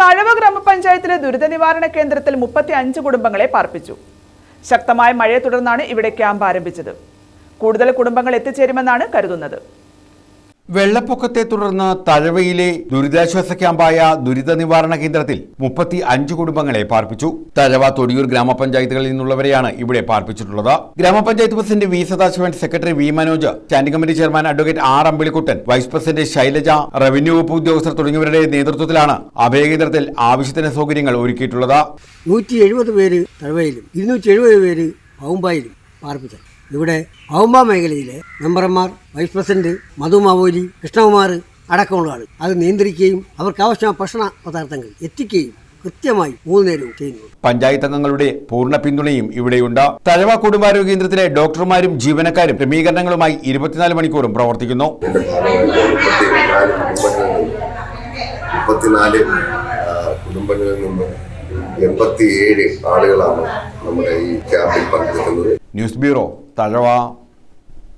തഴവ ഗ്രാമപഞ്ചായത്തിലെ ദുരിത നിവാരണ കേന്ദ്രത്തിൽ മുപ്പത്തി അഞ്ച് കുടുംബങ്ങളെ പാർപ്പിച്ചു. ശക്തമായ മഴയെ തുടർന്നാണ് ഇവിടെ ക്യാമ്പ് ആരംഭിച്ചത്. കൂടുതൽ കുടുംബങ്ങൾ എത്തിച്ചേരുമെന്നാണ് കരുതുന്നത്. വെള്ളപ്പൊക്കത്തെ തുടർന്ന് തഴവയിലെ ദുരിതാശ്വാസ ക്യാമ്പായ ദുരിത നിവാരണ കേന്ദ്രത്തിൽ മുപ്പത്തി അഞ്ച് കുടുംബങ്ങളെ പാർപ്പിച്ചു. തഴവ തൊടിയൂർ ഗ്രാമപഞ്ചായത്തുകളിൽ നിന്നുള്ളവരെയാണ് ഇവിടെ പാർപ്പിച്ചിട്ടുള്ളത്. ഗ്രാമപഞ്ചായത്ത് president V Sadasivan secretary V Manoj standing committee chairman advocate R Ambilikuttan vice president Shailaja revenue വകുപ്പ് ഉദ്യോഗസ്ഥർ തുടങ്ങിയവരുടെ നേതൃത്വത്തിലാണ് അഭയകേന്ദ്രത്തിൽ ആവശ്യത്തിന് സൗകര്യങ്ങൾ ഒരുക്കിയിട്ടുള്ളത്. നൂറ്റി എഴുപത് പേര് തഴവയിലും ഇരുന്നൂറ്റി എഴുപത് പേര് പൗമ്പായിലും പാർപ്പിച്ചു ഇവിടെ ഔമ്പ മേഖലയിലെ മെമ്പർമാർ വൈസ് പ്രസിഡന്റ് മധു മാവോലി കൃഷ്ണകുമാർ അടക്കമുള്ളതാണ് അത് നിയന്ത്രിക്കുകയും അവർക്ക് ആവശ്യമായ ഭക്ഷണ പദാർത്ഥങ്ങൾ എത്തിക്കുകയും കൃത്യമായി മൂന്ന് നേരവും ചെയ്യുന്നു. പഞ്ചായത്ത് അംഗങ്ങളുടെ പൂർണ പിന്തുണയും ഇവിടെയുണ്ട്. തഴവ കുടുംബാരോഗ്യ കേന്ദ്രത്തിലെ ഡോക്ടർമാരും ജീവനക്കാരും ക്രമീകരണങ്ങളുമായി ഇരുപത്തിനാല് മണിക്കൂറും പ്രവർത്തിക്കുന്നു. മുപ്പത്തിനാല് കുടുംബങ്ങളിൽ മുപ്പത്തിനാല് കുടുംബങ്ങളിൽ നിന്ന് എൺപത്തിയേഴ് ആളുകളാണ് നമ്മുടെ ഈ ക്യാമ്പിൽ പങ്കെടുക്കുന്നത്. News bureau Thazhava